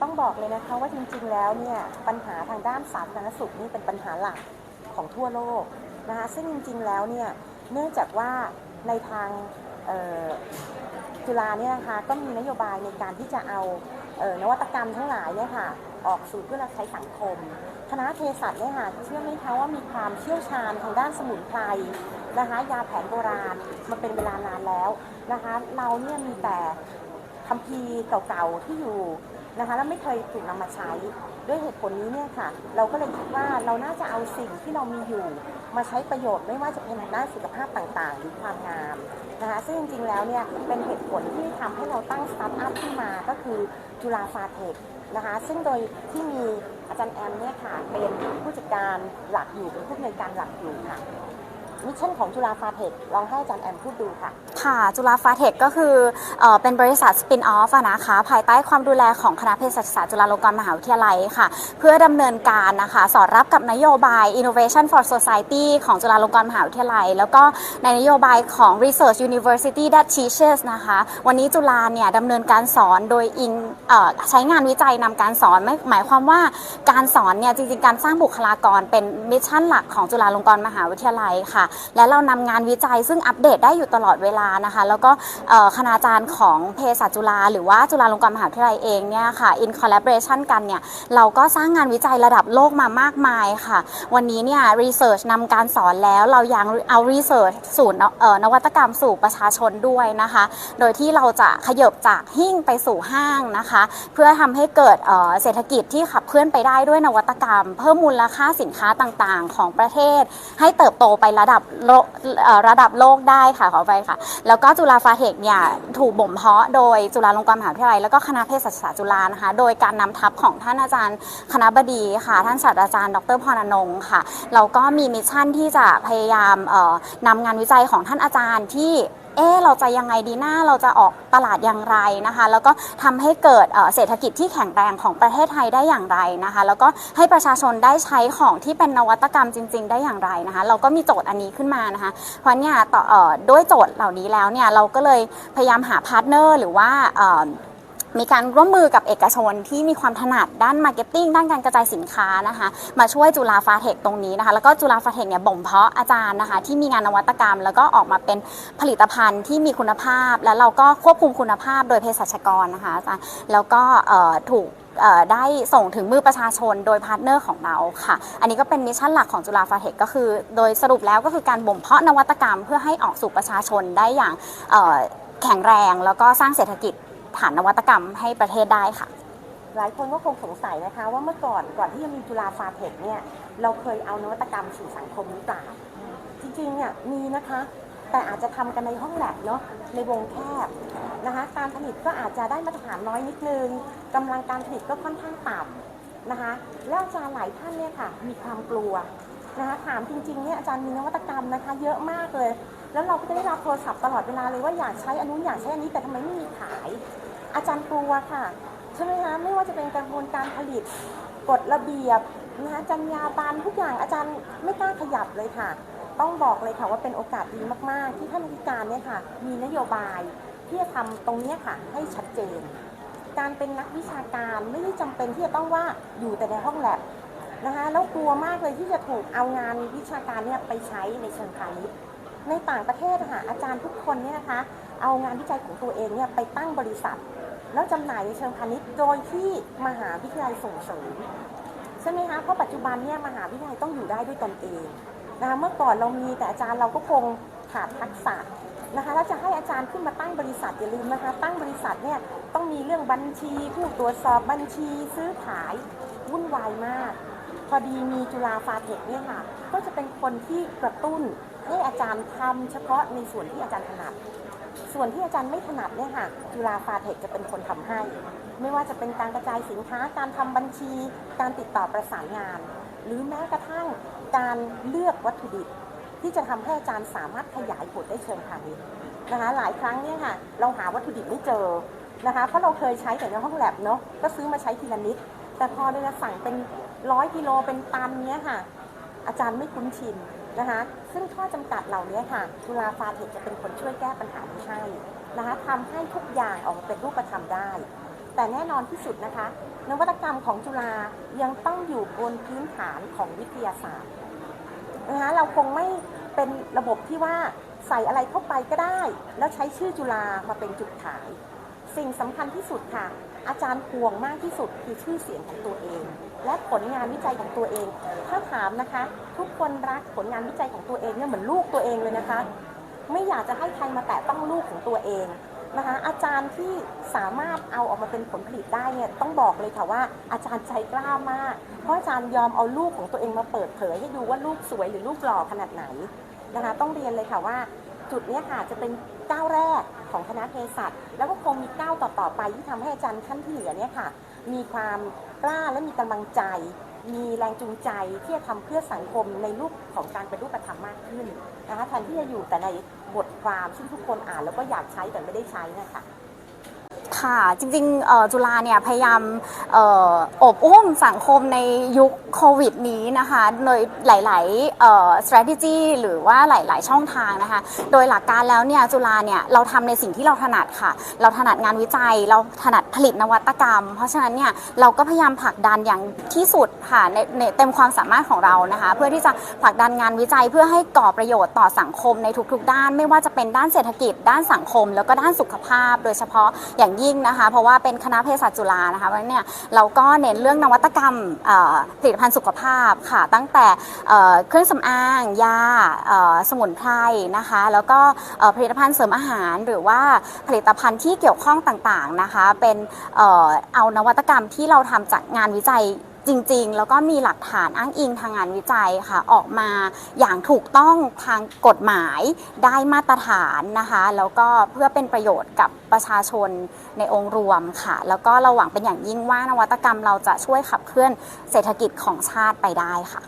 ต้องบอกเลยนะคะว่าจริงๆ แล้วเนี่ยปัญหาทางด้านสาธารณสุขนี่เป็นปัญหาหลักของทั่วโลกนะคะซึ่งจริงๆ แล้วเนี่ยเนื่องจากว่าในทางจุฬาเนี่ยนะคะก็มีนโยบายในการที่จะเอาเออนวัตกรรมทั้งหลายเนี่ยค่ะออกสู่เพื่อรับใช้สังคม คณะเภสัชเนี่ยค่ะเชื่อไหมคะว่ามีความเชี่ยวชาญทางด้านสมุนไพรนะคะยาแผนโบราณมาเป็นเวลานานแล้วนะคะเราเนี่ยมีแต่คัมภีร์เก่าๆที่อยู่ นะคะแล้วไม่เคยถูกนำมาใช้ด้วยเหตุผลนี้เนี่ยค่ะ เราก็เลยคิดว่าเราน่าจะเอาสิ่งที่เรามีอยู่ มาใช้ประโยชน์ไม่ว่าจะเป็นด้านสุขภาพต่างๆ หรือความงามนะคะซึ่งจริงๆแล้วเนี่ยเป็นเหตุผลที่ทำให้เราตั้งสตาร์ทอัพขึ้นมาก็คือจุฬาฟาเทคนะคะซึ่งโดยที่มีอาจารย์แอมเนี่ยค่ะเป็นผู้จัดการหลักอยู่เป็นผู้อำนวยการหลักอยู่ค่ะ มิชชั่นของจุฬาฟาเทคลองให้อาจารย์แอมพูดดูค่ะ ค่ะ จุฬาฟาเทคก็คือเออเป็นบริษัทสปินออฟนะคะภายใต้ความดูแลของคณะเภสัชศาสตร์จุฬาลงกรณ์มหาวิทยาลัยค่ะ เพื่อดำเนินการนะคะ สอดรับกับนโยบาย Innovation for Society ของจุฬาลงกรณ์มหาวิทยาลัย แล้วก็ในนโยบายของ Research University that teaches นะคะ วันนี้จุฬาเนี่ยดำเนินการสอนโดยอิงเอ่อใช้งานวิจัยนำการสอนไม่หมายความว่าการสอนเนี่ยจริงๆการสร้างบุคลากรเป็นมิชชั่นหลักของจุฬาลงกรณ์มหาวิทยาลัยค่ะและเรานำงานวิจัยซึ่งอัปเดตได้อยู่ตลอดเวลานะคะ แล้วก็คณาจารย์ของเภสัชจุฬาหรือว่าจุฬาลงกรณ์มหาวิทยาลัยเองเนี่ยค่ะ in collaboration กันเนี่ย เราก็สร้างงานวิจัยระดับโลกมามากมายค่ะ วันนี้เนี่ย research นำการสอนแล้วเรายังเอา research สู่นเอ่อนวัตกรรมสู่ประชาชนด้วยนะคะ โดยที่เราจะขยบจากหิ้งไปสู่ห้างนะคะ เพื่อทำให้เกิดเศรษฐกิจที่ขับเคลื่อนไปได้ด้วยนวัตกรรม เพิ่มมูลค่าสินค้าต่างๆ ของประเทศ ให้เติบโตไประดับโลกระดับโลกได้ค่ะขอไปค่ะ แล้วก็จุฬาฟาเทคเนี่ยถูกบ่มเพาะโดยจุฬาลงกรณ์มหาวิทยาลัยแล้วก็คณะเภสัชศาสตร์จุฬานะคะ โดยการนำทัพของท่านอาจารย์คณะบดีค่ะ ท่านศาสตราจารย์ ดรพรนงค์ค่ะ เราก็มีมิชชั่นที่จะพยายามเอ่อนำงานวิจัยของท่านอาจารย์ที่ เอ๊เราจะยังไงดีหน้าเราจะออกตลาดอย่างไรนะคะ แล้วก็ทำให้เกิดเศรษฐกิจที่แข็งแรงของประเทศไทยได้อย่างไรนะคะ แล้วก็ให้ประชาชนได้ใช้ของที่เป็นนวัตกรรมจริง ๆ ได้อย่างไรนะคะ เราก็มีโจทย์อันนี้ขึ้นมานะคะ เพราะเนี่ยต่ออด้วยโจทย์เหล่านี้แล้วเนี่ยเราก็เลยพยายามหาพาร์ทเนอร์หรือว่า มีการร่วมมือกับเอกชนที่มีความถนัดด้านมาร์เก็ตติ้งด้านการกระจายสินค้านะคะ มาช่วยจุฬาฟาเทคตรงนี้นะคะ แล้วก็จุฬาฟาเทคเนี่ยบ่มเพาะอาจารย์นะคะ ที่มีงานนวัตกรรม แล้วก็ออกมาเป็นผลิตภัณฑ์ที่มีคุณภาพ แล้วเราก็ควบคุมคุณภาพโดยเภสัชกรนะคะอาจารย์แล้วก็ถูกได้ส่งถึงมือประชาชนโดยพาร์ทเนอร์ของเราค่ะ อันนี้ก็เป็นมิชชั่นหลักของจุฬาฟาเทคก็คือ โดยสรุปแล้วก็คือการบ่มเพาะนวัตกรรม เพื่อให้ออกสู่ประชาชนได้อย่างแข็งแรง แล้วก็สร้างเศรษฐกิจ ฐานนวัตกรรมให้ประเทศได้ค่ะ หลายคนก็คงสงสัยนะคะ ว่าเมื่อก่อนก่อนที่จะมีจุฬาฟาเทคเนี่ยเราเคยเอานวัตกรรมสู่สังคมหรือเปล่า จริงๆเนี่ยมีนะคะ แต่อาจจะทำกันในห้องแลบเนาะในวงแคบนะคะการผลิตก็อาจจะได้มาตรฐานน้อยนิดนึงกำลังการผลิตก็ค่อนข้างต่ำนะคะ แล้วอาจารย์หลายท่านเนี่ยค่ะมีความกลัวนะคะถามจริงๆเนี่ยอาจารย์มีนวัตกรรมนะคะ เยอะมากเลย แล้วเราก็จะได้รับโทรศัพท์ตลอดเวลาเลยว่าอยากใช้อันนู้นอยากใช้อันนี้แต่ทำไมไม่มีขาย อาจารย์กลัวค่ะใช่ไหมคะไม่ว่าจะเป็นกระบวนการผลิตกฎระเบียบนะคะจรรยาบรรณทุกอย่างอาจารย์ไม่กล้าขยับเลยค่ะ ต้องบอกเลยค่ะว่าเป็นโอกาสดีมาก ๆ ที่ท่านอธิการเนี่ยค่ะ มีนโยบายที่จะทำตรงนี้ค่ะ ให้ชัดเจน การเป็นนักวิชาการไม่ได้จำเป็นที่จะต้องว่าอยู่แต่ในห้องแลบนะคะแล้วกลัวมากเลยที่จะถูกเอางานวิชาการเนี่ยไปใช้ในเชิงพาณิชย์ ในต่างประเทศค่ะอาจารย์ทุกคนเนี่ยนะคะ เอางานวิจัยของตัวเองเนี่ยไปตั้งบริษัท แล้วจำหน่ายในเชิงพาณิชย์โดยที่มหาวิทยาลัยส่งเสริมใช่ไหมคะเพราะปัจจุบันเนี่ยมหาวิทยาลัยต้องอยู่ได้ด้วยตนเองนะคะเมื่อก่อนเรามีแต่อาจารย์เราก็คงขาดทักษะนะคะแล้วจะให้อาจารย์ขึ้นมาตั้งบริษัทอย่าลืมนะคะ ตั้งบริษัทเนี่ยต้องมีเรื่องบัญชีผู้ตรวจสอบบัญชีซื้อขายวุ่นวายมาก พอดีมีจุฬาฟาเทคเนี่ยค่ะ ก็จะเป็นคนที่กระตุ้น ให้อาจารย์ทำเฉพาะในส่วนที่อาจารย์ถนัด ส่วนที่อาจารย์ไม่ถนัดเนี่ยค่ะจุฬาฟาเทคจะเป็นคนทำให้ ไม่ว่าจะเป็นการกระจายสินค้า การทำบัญชี การติดต่อประสานงาน หรือแม้กระทั่งการเลือกวัตถุดิบที่จะทำให้อาจารย์สามารถขยายผลได้เชิงพาณิชย์นะคะหลายครั้งเนี่ยค่ะเราหาวัตถุดิบไม่เจอนะคะเพราะเราเคยใช้แต่ในห้องแลบเนาะก็ซื้อมาใช้ทีละนิด แต่พอเราจะสั่งเป็นร้อยกิโลเป็นตันเนี้ยค่ะ อาจารย์ไม่คุ้นชิน นะคะซึ่งข้อจำกัดเหล่านี้ค่ะจุฬาฟาเทคจะเป็นคนช่วยแก้ปัญหานี้ให้นะคะทำให้ทุกอย่างออกมาเป็นรูปธรรมได้ แต่แน่นอนที่สุดนะคะ นวัตกรรมของจุฬายังต้องอยู่บนพื้นฐานของวิทยาศาสตร์นะคะเราคงไม่เป็นระบบที่ว่าใส่อะไรเข้าไปก็ได้ แล้วใช้ชื่อจุฬามาเป็นจุดขาย สิ่งสำคัญที่สุดค่ะ อาจารย์ห่วงมากที่สุดคือชื่อเสียงของตัวเอง และผลงานวิจัยของตัวเอง ถ้าถามนะคะ ทุกคนรักผลงานวิจัยของตัวเองเนี่ยเหมือนลูกตัวเองเลยนะคะ ไม่อยากจะให้ใครมาแตะต้องลูกของตัวเองนะคะอาจารย์ที่สามารถเอาออกมาเป็นผลผลิตได้เนี่ยต้องบอกเลยค่ะว่าอาจารย์ใจกล้ามาก เพราะอาจารย์ยอมเอาลูกของตัวเองมาเปิดเผยให้ดูว่าลูกสวยหรือลูกหล่อขนาดไหนนะคะต้องเรียนเลยค่ะว่า จุดนี้ค่ะจะเป็นก้าวแรกของคณะเภสัชแล้วก็คงมีก้าวต่อๆไปที่ทำให้อาจารย์ท่านที่เหลือเนี่ยค่ะ มีความกล้าและมีกำลังใจ มีแรงจูงใจที่จะทำเพื่อสังคมในรูปของการเป็นรูปธรรมมากขึ้นนะคะแทนที่จะอยู่แต่ในบทความซึ่งทุกคนอ่านแล้วก็อยากใช้แต่ไม่ได้ใช้นะคะ ค่ะจริงๆจุฬาเนี่ยพยายามออโอบอุ้มสังคมในยุคโควิดนี้นะคะโดยหลายๆ strategy หรือว่าหลาย ๆ ช่องทางนะคะ โดยหลักการแล้วเนี่ยจุฬาเนี่ยเราทำในสิ่งที่เราถนัดค่ะ เราถนัดงานวิจัย เราถนัดผลิตนวัตกรรม เพราะฉะนั้นเนี่ยเราก็พยายามผลักดันอย่างที่สุดค่ะในในเต็มความสามารถของเรานะคะ เพื่อที่จะผลักดันงานวิจัยเพื่อให้ก่อประโยชน์ต่อสังคมในทุก ๆ ด้าน ไม่ว่าจะเป็นด้านเศรษฐกิจ ด้านสังคม แล้วก็ด้านสุขภาพ โดยเฉพาะอย่างยิ่งนะคะ เพราะว่าเป็นคณะเภสัชจุฬานะคะเพราะฉะนั้นเนี่ยเราก็เน้นเรื่องนวัตกรรมผลิตภัณฑ์สุขภาพค่ะ ตั้งแต่เครื่องสำอาง ยาสมุนไพรนะคะ แล้วก็ผลิตภัณฑ์เสริมอาหารหรือว่าผลิตภัณฑ์ที่เกี่ยวข้องต่างๆนะคะ เป็นเอ่อเอานวัตกรรมที่เราทำจากงานวิจัย จริงๆ แล้วก็มีหลักฐานอ้างอิงทางงานวิจัยค่ะออกมาอย่างถูกต้องทางกฎหมายได้มาตรฐานนะคะ แล้วก็เพื่อเป็นประโยชน์กับประชาชนในองค์รวมค่ะ แล้วก็เราหวังเป็นอย่างยิ่งว่านวัตกรรมเราจะช่วยขับเคลื่อนเศรษฐกิจของชาติไปได้ค่ะ